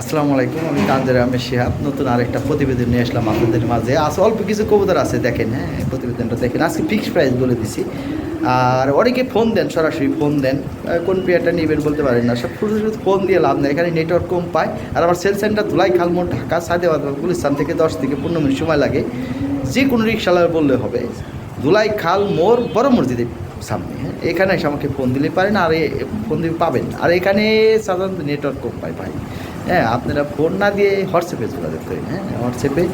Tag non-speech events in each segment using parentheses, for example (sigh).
আসসালামু আলাইকুম আমি তানজার আমি শিহাব নতুন আরেকটা প্রতিবেদন নিয়ে আসলাম আপনাদের মাঝে আস অল্প কিছু কবুতর আছে দেখেন হ্যাঁ প্রতিবেদনটা দেখেন আজকে ফিক্সড প্রাইস বলে দিছি আর অনেকে ফোন দেন সরাসরি ফোন দেন কোন প্লেয়ারটা নেবেন বলতে পারেন না সব শুধু শুধু ফোন দিয়ে লাভ নেই এখানে নেটওয়ার্ক কম পায় আর আমার সেল সেন্টার ধুলাই খালমোড় ঢাকা সাদেবাদ গুলিস্তান থেকে দশ থেকে পনেরো মিনিট সময় লাগে যে কোনো রিক্সাওয়ালা বললে হবে ধুলাই খাল মোর বড় মসজিদের সামনে হ্যাঁ এখানে এসে আমাকে ফোন দিলে পারেন আর ফোন দিলে পাবেন আর এখানে সাধারণত নেটওয়ার্ক কম পায় পায় হ্যাঁ আপনারা ফোন না দিয়ে হোয়াটসঅ্যাপে যোগাযোগ করেন হ্যাঁ হোয়াটসঅ্যাপে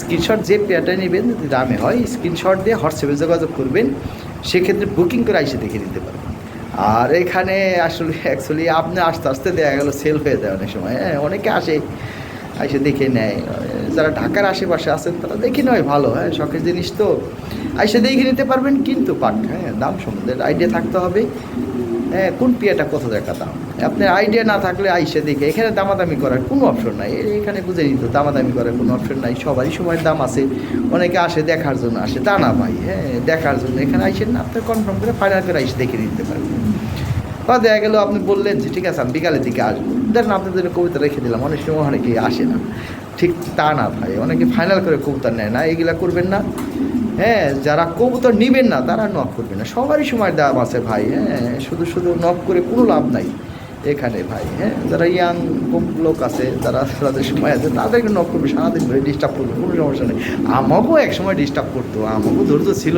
স্ক্রিনশট যে পেয়ারটা নেবেন যদি দামে হয় স্ক্রিনশট দিয়ে হোয়াটসঅ্যাপে যোগাযোগ করবেন সেক্ষেত্রে বুকিং করে এসে দেখে নিতে পারবেন আর এখানে আসলে অ্যাকচুয়ালি আপনি আস্তে আস্তে দেখা গেলো সেল হয়ে যায় অনেক সময় হ্যাঁ অনেকে আসে এসে দেখে নেয় যারা ঢাকার আশেপাশে আছেন তারা দেখে নয় ভালো হ্যাঁ শখের জিনিস তো এসে দেখে নিতে পারবেন কিন্তু পান হ্যাঁ দাম সম্বন্ধে আইডিয়া থাকতে হবে কোন পিয়াটা কত দেখাতাম দাম আপনার আইডিয়া না থাকলে আইসে দেখে এখানে দামাদামি করার কোনো অপশন নাই এখানে বুঝে নিত দামাদামি করার কোনো অপশন নাই সবারই সময় দাম আছে অনেকে আসে দেখার জন্য আসে তা না ভাই হ্যাঁ দেখার জন্য এখানে আইসেন না আপনার কনফার্ম করে ফাইনাল করে আইসে দেখে নিতে পারবেন বা দেখা গেলো আপনি বললেন যে ঠিক আছে আমি বিকালের দিকে আসবো দেখেন আপনাদের কবিতা রেখে দিলাম অনেক সময় অনেকেই আসে না ঠিক তা না ভাই অনেকে ফাইনাল করে কবিতা নেয় না এগুলা করবেন না হ্যাঁ যারা কবুতর নিবেন না তারা নখ করবে না সবারই সময় দাম আছে ভাই হ্যাঁ শুধু শুধু নখ করে কোনো লাভ নাই এখানে ভাই হ্যাঁ যারা ইয়াং লোক আছে যারা তাদের সময় আছে তাদেরকে নক করবে সারাদিন ধরে ডিস্টার্ব করবে কোনো সমস্যা নেই আমাকেও একসময় ডিস্টার্ব করতো আমাকেও ধৈর্য ছিল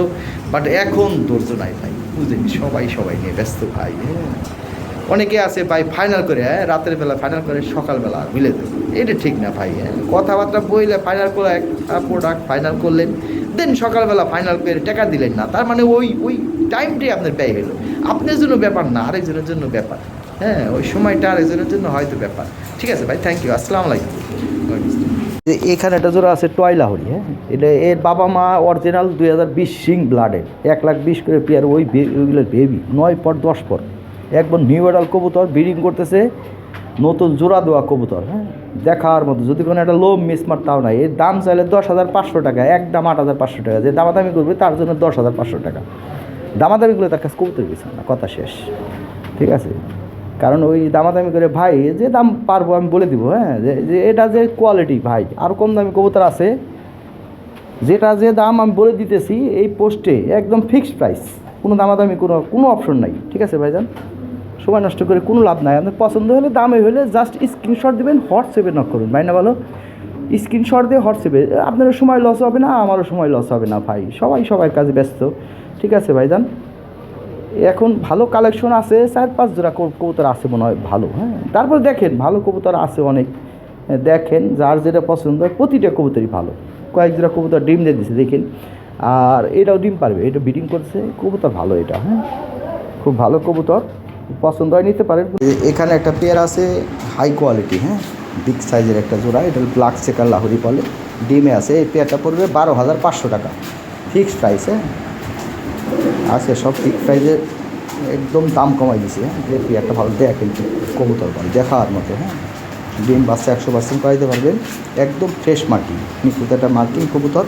বাট এখন ধৈর্য নাই ভাই বুঝলি সবাই সবাই নিয়ে ব্যস্ত ভাই হ্যাঁ অনেকে আছে ভাই ফাইনাল করে হ্যাঁ রাতের বেলা ফাইনাল করে সকালবেলা মিলে দেবে এটা ঠিক না ভাই হ্যাঁ কথাবার্তা বইলে ফাইনাল করে একটা প্রোডাক্ট ফাইনাল করলেন দেন সকালবেলা ফাইনাল পেয়ে টাকা দিলেন না তার মানে ওই ওই টাইমটাই আপনার ব্যয় হলো আপনার জন্য ব্যাপার না আরেকজনের জন্য ব্যাপার হ্যাঁ ওই সময়টা আরেকজনের জন্য হয়তো ব্যাপার ঠিক আছে ভাই থ্যাংক ইউ আসসালামু আলাইকুম এখানে একটা জোর আছে টয়লাহরি হ্যাঁ এটা এর বাবা মা অরিজিনাল দুই হাজার বিশ সিং ব্লাডের এক লাখ বিশ করে পেয়ার ওই ওইগুলোর বেবি নয় পর দশ পর একবার নিউ এডাল কবুতর ব্রিডিং করতেছে নতুন জোড়া দেওয়া কবুতর হ্যাঁ দেখার মতো যদি কোনো একটা লোম মার তাও নাই এর দাম চাইলে দশ হাজার পাঁচশো টাকা এক দাম আট হাজার পাঁচশো টাকা যে দামাদামি করবে তার জন্য দশ হাজার পাঁচশো টাকা দামাদামি করে তার কাছে কবুতর গেছে না কথা শেষ ঠিক আছে কারণ ওই দামাদামি করে ভাই যে দাম পারবো আমি বলে দিব হ্যাঁ যে এটা যে কোয়ালিটি ভাই আর কম দামি কবুতর আছে যেটা যে দাম আমি বলে দিতেছি এই পোস্টে একদম ফিক্সড প্রাইস কোনো দামাদামি কোনো কোনো অপশন নাই ঠিক আছে ভাইজান সময় নষ্ট করে কোনো লাভ নাই আপনার পছন্দ হলে দামে হলে জাস্ট স্ক্রিনশট দেবেন হোয়াটসঅ্যাপে নক করুন ভাই না বলো স্ক্রিনশট দিয়ে হোয়াটসঅ্যাপে আপনারও সময় লস হবে না আমারও সময় লস হবে না ভাই সবাই সবাই কাজে ব্যস্ত ঠিক আছে ভাই যান এখন ভালো কালেকশন আছে চার পাঁচ জোড়া কবুতর আছে মনে হয় ভালো হ্যাঁ তারপরে দেখেন ভালো কবুতর আছে অনেক দেখেন যার যেটা পছন্দ হয় প্রতিটা কবুতরই ভালো কয়েক জোড়া কবুতর ডিম দিয়ে দিচ্ছে দেখেন আর এটাও ডিম পারবে এটা বিডিং করছে কবুতর ভালো এটা হ্যাঁ খুব ভালো কবুতর পছন্দ হয় নিতে পারেন এখানে একটা পেয়ার আছে হাই কোয়ালিটি হ্যাঁ বিগ সাইজের একটা জোড়া এটা ব্ল্যাক চেকার লাহরি বলে ডিমে আছে এই পেয়ারটা পড়বে বারো হাজার পাঁচশো টাকা ফিক্সড প্রাইস হ্যাঁ আছে সব ফিক্সড প্রাইসে একদম দাম কমাই দিছে হ্যাঁ যে পেয়ারটা ভালো দেয় কিন্তু কবুতর বল দেখার মতো হ্যাঁ ডিম বাচ্চা একশো পার্সেন্ট করাইতে পারবেন একদম ফ্রেশ মার্কিং নিখুঁত একটা মার্কিং কবুতর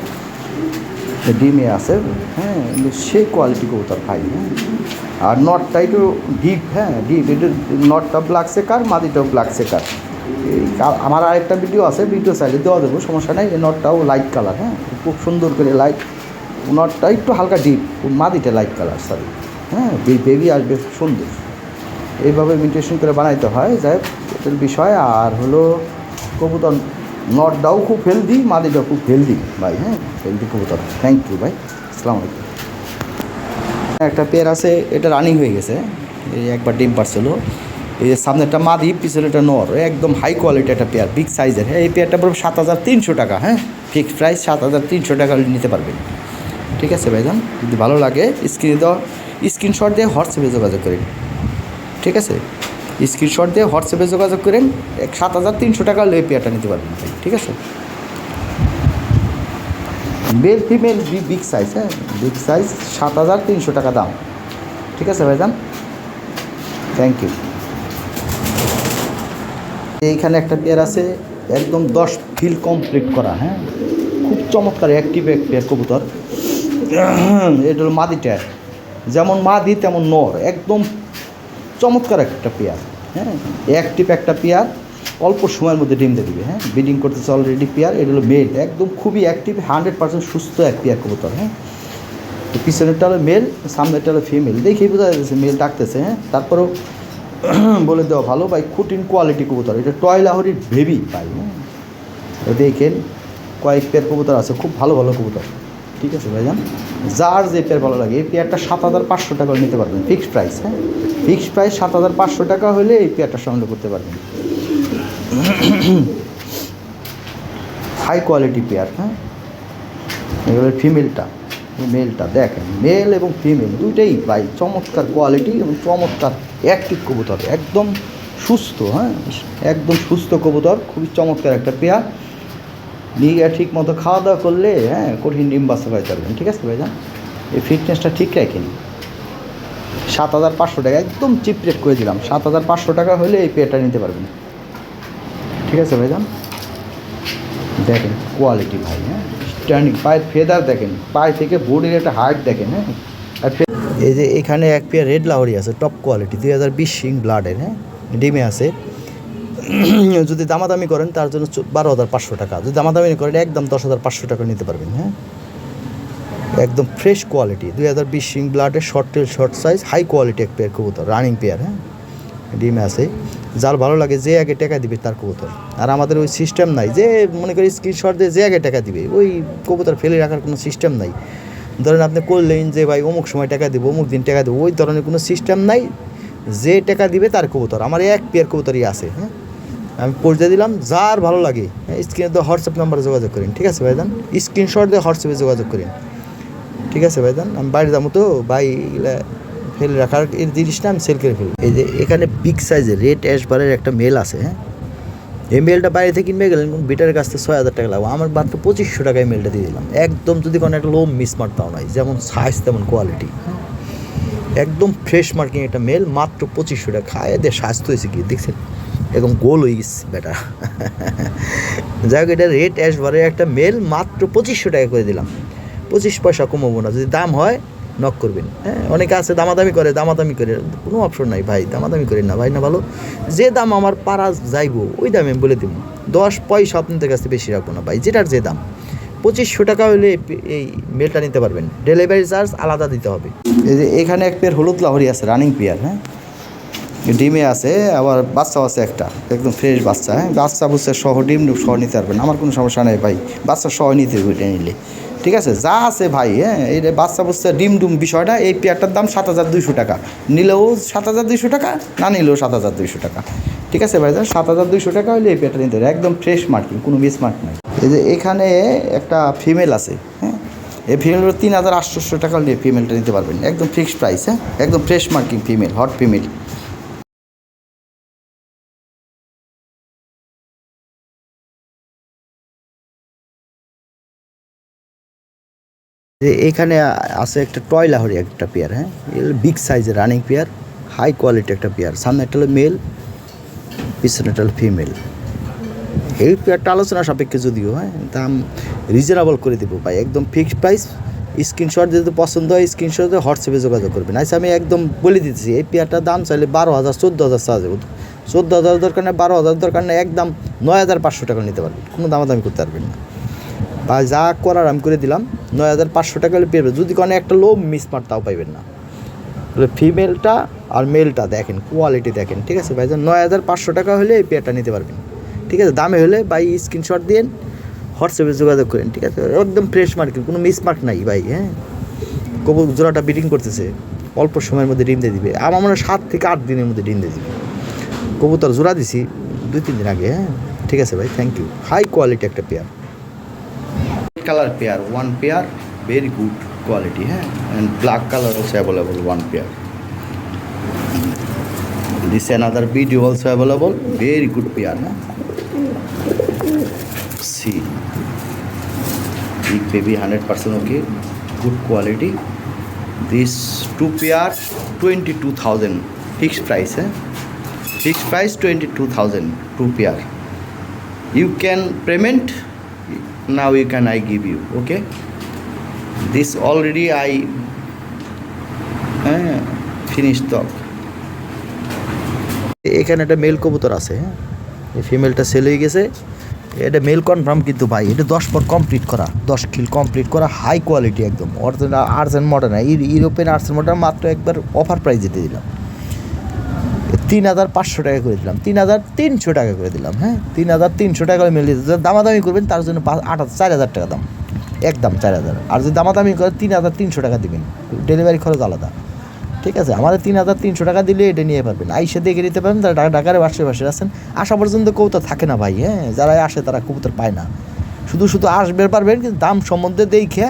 ডিমে আছে হ্যাঁ সে কোয়ালিটি কবুতর খাই হ্যাঁ আর নটটা একটু ডিপ হ্যাঁ ডিপ একটু নটটা ব্ল্যাক শেকার মাদিটাও ব্ল্যাক সেকার আমার আর আরেকটা ভিডিও আছে ভিডিও চাইলে দেওয়া দেবো সমস্যা নেই নটটাও লাইট কালার হ্যাঁ খুব সুন্দর করে লাইট নটটা একটু হালকা ডিপ মাদিটা লাইট কালার সরি হ্যাঁ বেবি আসবে সুন্দর এইভাবে মেডিটেশন করে বানাইতে হয় যাই এটার বিষয় আর হলো কবুতর ডাও খুব হেলদি মাদিটাও খুব হেলদি ভাই হ্যাঁ হেলদি খুব কবুতর থ্যাংক ইউ ভাই আসসালামু আলাইকুম একটা পেয়ার আছে এটা রানিং হয়ে গেছে এই একবার ডিম পারছিল এই যে সামনে একটা মাদি পিছনে একটা নর একদম হাই কোয়ালিটি একটা পেয়ার বিগ সাইজের হ্যাঁ এই পেয়ারটা পড়বে সাত হাজার তিনশো টাকা হ্যাঁ ফিক্সড প্রাইস সাত হাজার তিনশো টাকা নিতে পারবেন ঠিক আছে ভাইজান যদি ভালো লাগে স্ক্রিনে দেওয়া স্ক্রিনশট দিয়ে হোয়াটসঅ্যাপে যোগাযোগ করেন ঠিক আছে স্ক্রিনশট দিয়ে হোয়াটসঅ্যাপে যোগাযোগ করেন সাত হাজার তিনশো টাকা লয়ে পেয়াটা নিতে পারবেন ঠিক আছে মেল ফিমেল বিগ সাইজ হ্যাঁ বিগ সাইজ সাত হাজার তিনশো টাকা দাম ঠিক আছে ভাইজান থ্যাংক ইউ এইখানে একটা পেয়ার আছে একদম দশ ফিল কমপ্লিট করা হ্যাঁ খুব চমৎকার অ্যাক্টিভ এক পেয়ার কবুতর (clears throat) এটা হলো টায়ার যেমন মাদি তেমন নর একদম চমৎকার একটা পেয়ার হ্যাঁ অ্যাক্টিভ একটা পেয়ার অল্প সময়ের মধ্যে ডিম দিয়ে দিবে হ্যাঁ ব্রিডিং করতেছে অলরেডি পেয়ার এটা হলো মেল একদম খুবই অ্যাক্টিভ হান্ড্রেড পার্সেন্ট সুস্থ এক পেয়ার কবুতর হ্যাঁ তো পিছনেরটা হলো মেল সামনেরটা হলো ফিমেল দেখেই বোঝা যাচ্ছে মেল ডাকতেছে হ্যাঁ তারপরেও (clears throat) বলে দেওয়া ভালো ভাই খুটিন কোয়ালিটি কবুতর এটা টয় লাহরির বেবি ভাই হ্যাঁ দেখেন কয়েক পেয়ার কবুতর আছে খুব ভালো ভালো কবুতর ঠিক আছে ভাইজান যার যে পেয়ার ভালো লাগে এই পেয়ারটা সাত হাজার পাঁচশো টাকা নিতে পারবেন ফিক্সড প্রাইস হ্যাঁ ফিক্সড প্রাইস সাত হাজার পাঁচশো টাকা হলে এই পেয়ারটা সংগ্রহ করতে পারবেন হাই কোয়ালিটি পেয়ার হ্যাঁ এগুলো ফিমেলটা মেলটা দেখেন মেল এবং ফিমেল দুইটাই পাই চমৎকার কোয়ালিটি এবং চমৎকার অ্যাক্টিভ কবুতর একদম সুস্থ হ্যাঁ একদম সুস্থ কবুতর খুবই চমৎকার একটা পেয়ার নিয়ে ঠিক মতো খাওয়া দাওয়া করলে হ্যাঁ কঠিন ডিম বাসা পাই চলবেন ঠিক আছে ভাইজান এই ফিটনেসটা ঠিক রাখেন সাত হাজার পাঁচশো টাকা একদম চিপ রেট করে দিলাম সাত হাজার পাঁচশো টাকা হলে এই পেটটা নিতে পারবেন ঠিক আছে ভাইজান দেখেন কোয়ালিটি ভাই হ্যাঁ স্ট্যান্ডিং পায়ের ফেদার দেখেন পায়ে থেকে বডির একটা হাইট দেখেন হ্যাঁ আর এই যে এখানে এক পেয়ার রেড লাহরি আছে টপ কোয়ালিটি দুই হাজার বিশ সিং ব্লাডের হ্যাঁ ডিমে আছে (clears throat) যদি দামাদামি করেন তার জন্য বারো হাজার পাঁচশো টাকা যদি দামাদামি করেন একদম দশ হাজার পাঁচশো টাকা নিতে পারবেন হ্যাঁ একদম ফ্রেশ কোয়ালিটি দুই হাজার বিশ সিং ব্লাডের short tail short size high quality এক পেয়ার কবুতর রানিং পেয়ার হ্যাঁ ডিম আছে যার ভালো লাগে যে আগে টাকা দিবে তার কবুতর আর আমাদের ওই সিস্টেম নাই যে মনে করি স্ক্রিনশট দিয়ে যে আগে টাকা দিবে ওই কবুতর ফেলে রাখার কোনো সিস্টেম নাই ধরেন আপনি করলেন যে ভাই অমুক সময় টাকা দেবো অমুক দিন টাকা দেবো ওই ধরনের কোনো সিস্টেম নাই যে টাকা দিবে তার কবুতর আমার এক পেয়ার কবুতরই আছে হ্যাঁ আমি পৌঁছে দিলাম যার ভালো লাগে স্ক্রিনে হ্যাঁ, তো হোয়াটসঅ্যাপ নাম্বারে যোগাযোগ করেন ঠিক আছে ভাইজান স্ক্রিনশট দিয়ে হোয়াটসঅ্যাপে যোগাযোগ করেন ঠিক আছে ভাইজান আমি বাইরে যাবো তো বাই ফেলে রাখার এর জিনিসটা আমি সেল করে ফেলি এই যে এখানে বিগ সাইজের রেড অ্যাশবারের একটা মেল আছে হ্যাঁ এই মেলটা বাইরে থেকে কিনবে গেলেন বিটারের কাছ থেকে ছয় হাজার টাকা লাগবে আমার মাত্র পঁচিশশো টাকায় মেলটা দিয়ে দিলাম একদম যদি কোনো একটা লো মিস মার্ক পাও নাই যেমন সাইজ তেমন কোয়ালিটি হ্যাঁ? একদম ফ্রেশ মার্কিং একটা মেল মাত্র পঁচিশশো টাকা খায় দিয়ে স্বাস্থ্য হয়েছে কি দেখছেন এবং গোল হইস বেটা যাই হোক এটা রেট অ্যাশবারের একটা মেল মাত্র পঁচিশশো টাকা করে দিলাম পঁচিশ পয়সা কমাবো না যদি দাম হয় নক করবেন হ্যাঁ অনেকে আছে দামাদামি করে দামাদামি করে কোনো অপশন নাই ভাই দামাদামি করেন না ভাই না ভালো যে দাম আমার পাড়া যাইব ওই দামে আমি বলে দেবো দশ পয়সা আপনাদের কাছে বেশি রাখবো না ভাই যেটার যে দাম পঁচিশশো টাকা হলে এই মেলটা নিতে পারবেন ডেলিভারি চার্জ আলাদা দিতে হবে এখানে এক পেয়ার হলুদ লাহরি আছে রানিং পেয়ার হ্যাঁ ডিমে আছে আবার বাচ্চাও আছে একটা একদম ফ্রেশ বাচ্চা হ্যাঁ বাচ্চা বুঝছে সহ ডিম সহ নিতে পারবেন আমার কোনো সমস্যা নেই ভাই বাচ্চা সহ নিতে নিলে ঠিক আছে যা আছে ভাই হ্যাঁ এই বাচ্চা বুঝছে ডিম ডুম বিষয়টা এই পেয়ারটার দাম সাত হাজার দুইশো টাকা নিলেও সাত হাজার দুইশো টাকা না নিলেও সাত হাজার দুইশো টাকা ঠিক আছে ভাই সাত হাজার দুইশো টাকা হলে এই পেয়ারটা নিতে একদম ফ্রেশ মার্কিং কোনো মিস মার্ক নাই এই যে এখানে একটা ফিমেল আছে হ্যাঁ এই ফিমেল তিন হাজার আটশোশো টাকা হলে ফিমেলটা নিতে পারবেন একদম ফিক্সড প্রাইস হ্যাঁ একদম fresh marking female hot female যে এখানে আছে একটা টয় লাহরি একটা পেয়ার হ্যাঁ বিগ সাইজের রানিং পেয়ার হাই কোয়ালিটি একটা পেয়ার সামনে একটা হলো মেল পিছনে একটা হলো ফিমেল এই পেয়ারটা আলোচনা সাপেক্ষে যদিও হ্যাঁ দাম রিজনেবল করে দেবো ভাই একদম ফিক্সড প্রাইস স্ক্রিনশট যদি পছন্দ হয় স্ক্রিনশটে হোয়াটসঅ্যাপে যোগাযোগ করবেন আচ্ছা আমি একদম বলে দিচ্ছি এই পেয়ারটার দাম চাইলে বারো হাজার চোদ্দো হাজার চাওয়া যাবে চোদ্দো হাজার দরকার নেই বারো হাজার দরকার নেই একদম নয় হাজার পাঁচশো টাকা নিতে পারবেন কোনো দামাদামি করতে পারবেন না বা যা করার আমি করে দিলাম নয় হাজার পাঁচশো টাকা পেয়ে যদি কোনো একটা লো মিসমার তাও পাইবেন না তাহলে ফিমেলটা আর মেলটা দেখেন কোয়ালিটি দেখেন ঠিক আছে ভাই নয় হাজার পাঁচশো টাকা হলে এই পেয়ারটা নিতে পারবেন ঠিক আছে দামে হলে ভাই স্ক্রিনশট দিন হোয়াটসঅ্যাপে যোগাযোগ করেন ঠিক আছে একদম ফ্রেশ মার্কিং কোনো মিস মার্ক নাই ভাই হ্যাঁ কবু জোড়াটা বিটিং করতেছে অল্প সময়ের মধ্যে ডিম দিয়ে দিবে আমার মনে হয় সাত থেকে আট দিনের মধ্যে ডিম দিয়ে দিবে কবুতর জোড়া দিছি দুই তিন দিন আগে হ্যাঁ ঠিক আছে ভাই থ্যাংক ইউ হাই কোয়ালিটি একটা pair color pair, one pair, very good quality, and black color also available, one pair. This another video also available, very good pair. See, big baby 100% okay, good quality. This two pair 22,000 fixed price. Fixed price 22,000 two pair. You can payment now you can I give you okay this already I হ্যাঁ finish talk এখানে একটা mail কবুতর আছে হ্যাঁ এই ফিমেলটা sell হয়ে গেছে এটা মেল কনফার্ম কিন্তু ভাই এটা দশ পর কমপ্লিট করা দশ কিল কমপ্লিট করা হাই কোয়ালিটি একদম অর্থাৎ arts and modern European arts and modern মাত্র একবার অফার প্রাইজ দিতে দিলাম তিন হাজার পাঁচশো টাকা করে দিলাম তিন হাজার তিনশো টাকা করে দিলাম হ্যাঁ তিন হাজার তিনশো টাকা করে মিলিয়ে দামাদামি করবেন তার জন্য আট চার হাজার টাকা দাম একদম চার হাজার আর যদি দামাদামি করে তিন হাজার তিনশো টাকা দেবেন ডেলিভারি খরচ আলাদা ঠিক আছে আমাদের তিন হাজার তিনশো টাকা দিলে এটা নিয়ে পারবেন আইসে দেখে নিতে পারেন তারা বাসে বাসে আছেন আসা পর্যন্ত তো থাকে না ভাই হ্যাঁ যারা আসে তারা কবুতর পায় না শুধু শুধু আসবে পারবেন কিন্তু দাম সম্বন্ধে দেখে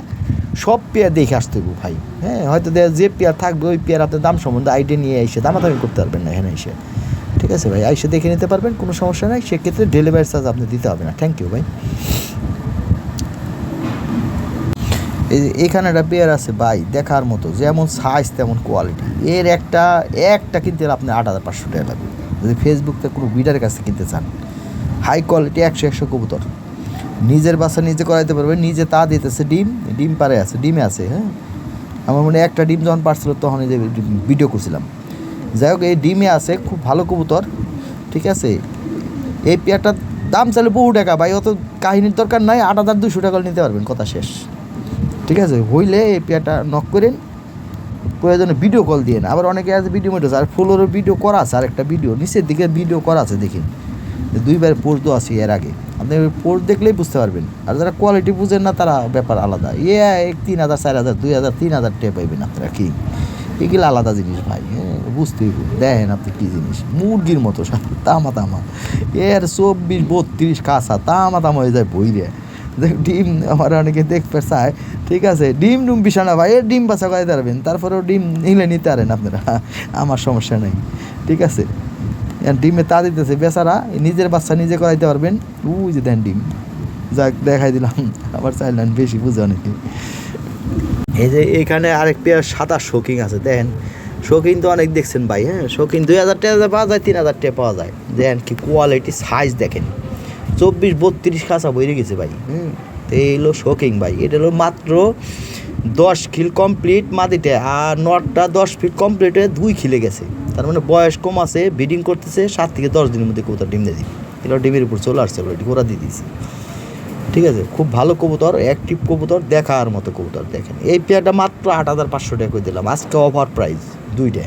সব পেয়ার দেখে আসতে হবে ভাই হ্যাঁ হয়তো যে পেয়ার থাকবে ওই পেয়ার আপনার দাম সম্বন্ধে আইডিয়া নিয়ে এসে দামাদামি করতে পারবেন না এখানে এসে ঠিক আছে ভাই আইসে দেখে নিতে পারবেন কোনো সমস্যা নাই সেক্ষেত্রে ডেলিভারি চার্জ আপনি দিতে হবে না থ্যাংক ইউ ভাই এখানে একটা পেয়ার আছে ভাই দেখার মতো যেমন সাইজ তেমন কোয়ালিটি এর একটা একটা কিনতে আপনি আট হাজার পাঁচশো টাকা লাগবে যদি ফেসবুকতে কোনো বিডারের কাছে কিনতে চান হাই কোয়ালিটি একশো একশো কবুতর নিজের বাসা নিজে করাইতে পারবে নিজে তা দিতেছে ডিম ডিম পারে আছে ডিমে আছে হ্যাঁ আমার মনে একটা ডিম যখন পারছিল তখন এই যে ভিডিও করছিলাম যাই হোক এই ডিমে আছে খুব ভালো কবুতর ঠিক আছে এই পেয়ারটার দাম চাইলে বহু টাকা ভাই অত কাহিনীর দরকার নাই আট হাজার দুশো টাকা নিতে পারবেন কথা শেষ ঠিক আছে হইলে এই পেয়ারটা নক করেন প্রয়োজনে ভিডিও কল দিয়ে আবার অনেকে আছে ভিডিও মেটো আর ফুলেরও ভিডিও করা আছে আর একটা ভিডিও নিচের দিকে ভিডিও করা আছে দেখি দুইবার পোস্ট দেওয়া আছে এর আগে আপনি পোর দেখলেই বুঝতে পারবেন আর যারা কোয়ালিটি বুঝেন না তারা ব্যাপার আলাদা ইয়ে এক তিন হাজার চার হাজার দুই হাজার তিন হাজার টে পাইবেন আপনারা কি এগুলো আলাদা জিনিস ভাই হ্যাঁ বুঝতেই দেখেন আপনি কী জিনিস মুরগির মতো তামা তামা এর চব্বিশ বত্রিশ কাঁচা তামা তামা হয়ে যায় দেখ ডিম আমার অনেকে দেখতে চায় ঠিক আছে ডিম ডুম বিছানা ভাই এর ডিম বাছা করে দাঁড়াবেন তারপরেও ডিম নিলে নিতে পারেন আপনারা আমার সমস্যা নেই ঠিক আছে ডিমে তা দিতেছে বেচারা নিজের বাচ্চা নিজে করাইতে পারবেন উই যে দেন ডিম যাক দেখাই দিলাম আবার চাইলেন বেশি বুঝে অনেকে এই যে এখানে আরেক পেয়ার সাদা শৌকিং আছে দেন শৌখিন তো অনেক দেখছেন ভাই হ্যাঁ শৌখিন দুই হাজার টাকা পাওয়া যায় তিন হাজার টাকা পাওয়া যায় দেন কি কোয়ালিটি সাইজ দেখেন চব্বিশ বত্রিশ কাঁচা বইরে গেছে ভাই হুম তো এই হলো শৌকিং ভাই এটা হলো মাত্র দশ খিল কমপ্লিট মাদিতে আর নটটা দশ ফিট কমপ্লিটে দুই খিলে গেছে তার মানে বয়স কম আছে ব্রিডিং করতেছে সাত থেকে দশ দিনের মধ্যে কবুতর ডিম দিয়ে এগুলো ডিমের উপর চলে আসছে ঘোরা দিয়ে দিয়েছি ঠিক আছে খুব ভালো কবুতর অ্যাক্টিভ কবুতর দেখার মতো কবুতর দেখেন এই পেয়ারটা মাত্র আট হাজার পাঁচশো টাকা করে দিলাম আজকে অফার প্রাইস দুইটা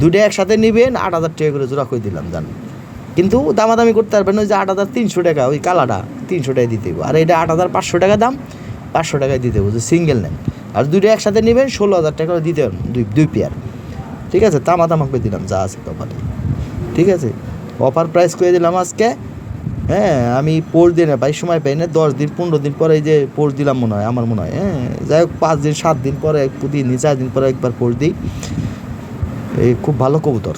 দুইটা একসাথে নেবেন আট হাজার টাকা করে জোড়া করে দিলাম জান কিন্তু দামাদামি করতে পারবেন ওই যে আট হাজার তিনশো টাকা ওই কালাটা তিনশো টাকা দিতে আর এটা আট হাজার পাঁচশো টাকা দাম পাঁচশো টাকায় দিতে বলছে সিঙ্গেল নেন আর দুইটা একসাথে নেবেন ষোলো হাজার টাকা দিতে হবে দুই দুই পেয়ার ঠিক আছে তামা তামা করে দিলাম যা আছে কপালে ঠিক আছে অফার প্রাইস করে দিলাম আজকে হ্যাঁ আমি পোর দিন পাই সময় পাই না দশ দিন পনেরো দিন পরে যে পোর দিলাম মনে হয় আমার মনে হয় হ্যাঁ যাই হোক পাঁচ দিন সাত দিন পরে এক দিন চার দিন পরে একবার পোর দিই এই খুব ভালো কবুতর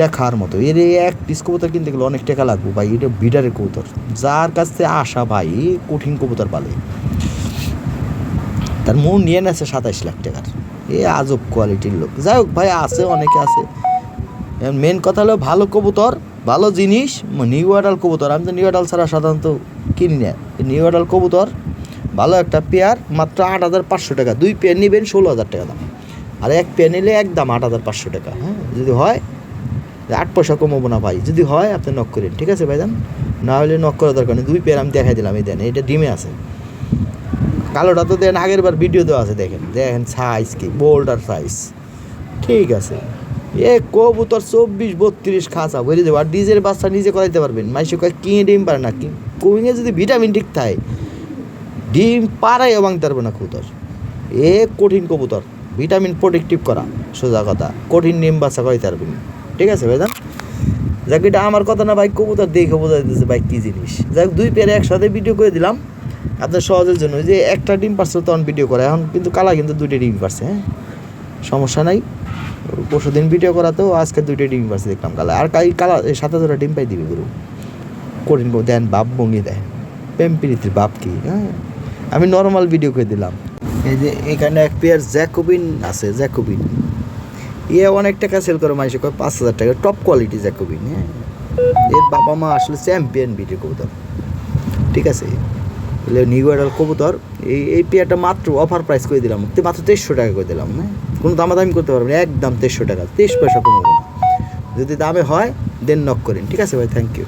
দেখার মতো এর এক পিস কবুতর কিনতে গেলে অনেক টাকা লাগবে ভাই এটা বিডারের কবুতর যার কাছ থেকে আসা ভাই কঠিন কবুতর পালে তার মন নিয়ে নেছে সাতাইশ লাখ টাকার এ আজব কোয়ালিটির লোক যাই হোক ভাই আছে অনেকে আছে মেন কথা হলো ভালো কবুতর ভালো জিনিস নিউ অ্যাডাল কবুতর আমি তো নিউ অ্যাডাল ছাড়া সাধারণত কিনি না নিউ অ্যাডাল কবুতর ভালো একটা পেয়ার মাত্র আট হাজার পাঁচশো টাকা দুই পেয়ার নেবেন ষোলো হাজার টাকা দাম আর এক পেয়ার নিলে একদম আট হাজার পাঁচশো টাকা হ্যাঁ যদি হয় আট পয়সা কমাবো না ভাই যদি হয় আপনি নক করেন ঠিক আছে ভাই দেন না হলে নক করার দরকার নেই দুই পেয়ার আমি দেখাই দিলাম এই দেন এটা ডিমে আছে কালোটা তো দেখেন আগের বার ভিডিও দেওয়া আছে দেখেন দেখেন সাইজ কি বোল্ডার সাইজ ঠিক আছে এ কবুতর চব্বিশ বত্রিশ খাঁচা বুঝে দেবো আর ডিজের বাচ্চা নিজে করাইতে পারবেন মাইসে কয় কিনে ডিম পারে না কি কুইংয়ে যদি ভিটামিন ঠিক থাকে ডিম পারাই এবং পারবে না কবুতর এ কঠিন কবুতর ভিটামিন প্রোটেক্টিভ করা সোজা কথা কঠিন ডিম বাচ্চা করাইতে পারবেন ঠিক আছে ভাইজান যাক এটা আমার কথা না ভাই কবুতর দেখে বোঝা যেতেছে ভাই কী জিনিস যাক দুই পেয়ারে একসাথে ভিডিও করে দিলাম আপনার সহজের জন্য যে একটা ডিম পারছে তখন ভিডিও করে এখন কিন্তু কালা কিন্তু দুইটা ডিম পারছে হ্যাঁ সমস্যা নাই পরশু দিন ভিডিও করা তো আজকে দুইটা ডিম পারছে দেখলাম কালা আর কাই কালা সাথে দুটা ডিম পাই দিবে গুরু কঠিন দেন বাপ ভঙ্গি দেন প্রেমপ্রীতির বাপ কি হ্যাঁ আমি নর্মাল ভিডিও করে দিলাম এই যে এখানে এক পেয়ার জ্যাকোবিন আছে জ্যাকোবিন ইয়ে অনেক টাকা সেল করে মানুষে কয় পাঁচ হাজার টাকা টপ কোয়ালিটি জ্যাকোবিন হ্যাঁ এর বাবা মা আসলে চ্যাম্পিয়ন ভিডিও করতাম ঠিক আছে নিউ অ্যাডাল কবুতর এই এই পেয়ারটা মাত্র অফার প্রাইস করে দিলাম মাত্র তেইশশো টাকা করে দিলাম হ্যাঁ কোনো দামি করতে না একদম তেইশশো টাকা তেইশ পয়সা কমাবে না যদি দামে হয় দেন নক করেন ঠিক আছে ভাই থ্যাংক ইউ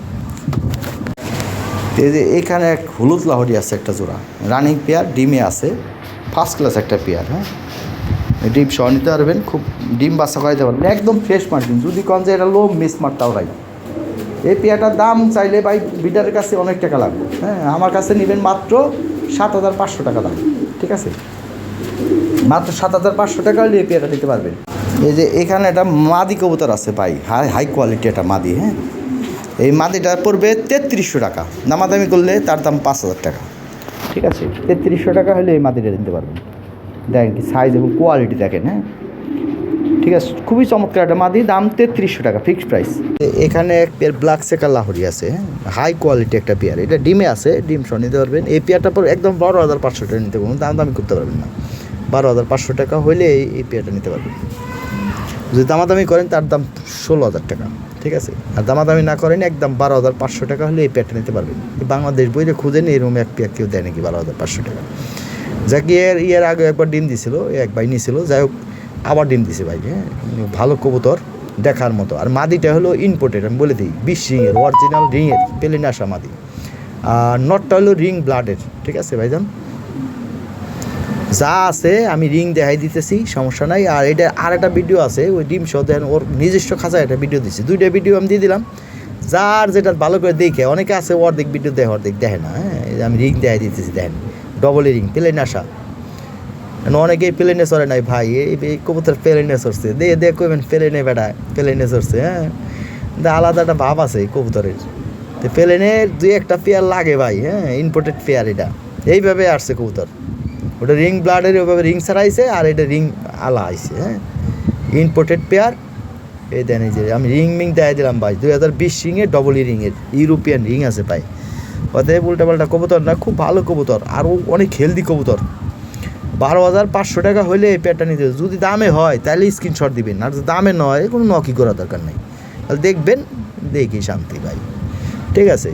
এই যে এখানে এক হলুদ লাহরি আছে একটা জোড়া রানিং পেয়ার ডিমে আছে ফার্স্ট ক্লাস একটা পেয়ার হ্যাঁ ডিম সহ নিতে পারবেন খুব ডিম বাসা করাইতে পারবেন একদম ফ্রেশ মার্কিন যদি কন যে এটা লো মিস মার তাও রাইট এই পেয়াটার দাম চাইলে ভাই বিডারের কাছে অনেক টাকা লাগবে হ্যাঁ আমার কাছে নেবেন মাত্র সাত হাজার পাঁচশো টাকা দাম ঠিক আছে মাত্র সাত হাজার পাঁচশো টাকা হলে এই পেয়াটা নিতে পারবেন এই যে এখানে একটা মাদি কবুতর আছে ভাই হাই হাই কোয়ালিটি একটা মাদি হ্যাঁ এই মাদিটা পড়বে তেত্রিশশো টাকা নামাদামি করলে তার দাম পাঁচ হাজার টাকা ঠিক আছে তেত্রিশশো টাকা হলে এই মাদিটা নিতে পারবেন দেখেন কি সাইজ এবং কোয়ালিটি দেখেন হ্যাঁ ঠিক আছে খুবই চমৎকার একটা মাদি দাম তেত্রিশশো টাকা ফিক্সড প্রাইস এখানে এক পেয়ার ব্ল্যাক সেকার লাহরি আছে হাই কোয়ালিটি একটা পেয়ার এটা ডিমে আছে ডিম সহ নিতে পারবেন এই পেয়ারটা পর একদম বারো হাজার পাঁচশো টাকা নিতে পারবেন দাম দামি করতে পারবেন না বারো হাজার পাঁচশো টাকা হলে এই পেয়ারটা নিতে পারবেন যদি দামাদামি করেন তার দাম ষোলো হাজার টাকা ঠিক আছে আর দামাদামি না করেন একদম বারো হাজার পাঁচশো টাকা হলে এই পেয়ারটা নিতে পারবেন বাংলাদেশ বইলে খুঁজে নিয়ে এরকম এক পেয়ার কেউ দেয় নাকি বারো হাজার পাঁচশো টাকা যাকে এর ইয়ার আগে একবার ডিম দিছিল এক বাই নিয়েছিল যাই হোক আবার ডিম দিছে ভাই হ্যাঁ ভালো কবুতর দেখার মতো আর মাদিটা হলো ইম্পোর্টেড আমি বলে দিই বিশ রিংয়ের অরিজিনাল রিংয়ের না আসা মাদি আর নটটা হলো রিং ব্লাডের ঠিক আছে ভাইজান যা আছে আমি রিং দেখাই দিতেছি সমস্যা নাই আর এটা আর একটা ভিডিও আছে ওই ডিম সহ ওর নিজস্ব খাঁচা একটা ভিডিও দিচ্ছি দুইটা ভিডিও আমি দিয়ে দিলাম যার যেটা ভালো করে দেখে অনেকে আছে অর্ধেক ভিডিও দেয় অর্ধেক দেখে না হ্যাঁ আমি রিং দেখাই দিতেছি দেখেন ডবল রিং না আসা অনেকেই প্লেনে চড়ে নাই ভাই এই কবুতর প্লেনে চড়ছে দে দে কইবেন প্লেনে বেড়ায় প্লেনে চড়ছে হ্যাঁ আলাদা একটা ভাব আছে এই কবুতরের তো প্লেনের দুই একটা পেয়ার লাগে ভাই হ্যাঁ ইম্পোর্টেড পেয়ার এটা এইভাবে আসছে কবুতর ওটা রিং ব্লাডের ওইভাবে রিং ছাড়াইছে আর এটা রিং আলা আইছে হ্যাঁ ইম্পোর্টেড পেয়ার এই দেন এই যে আমি রিং মিং দেয় দিলাম ভাই দুই হাজার বিশ রিংয়ে ডবল ই রিংয়ের ইউরোপিয়ান রিং আছে ভাই অতএব উল্টা পাল্টা কবুতর না খুব ভালো কবুতর আরও অনেক হেলদি কবুতর বারো হাজার পাঁচশো টাকা হলে এই প্যাডটা নিতে যদি দামে হয় তাহলে স্ক্রিনশট দিবেন আর দামে নয় কোনো নকি করা দরকার নেই তাহলে দেখবেন দেখি শান্তি ভাই ঠিক আছে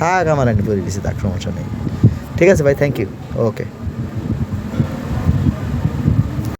থাক আমার একটা পরিবেশে থাক সমস্যা নেই ঠিক আছে ভাই থ্যাংক ইউ ওকে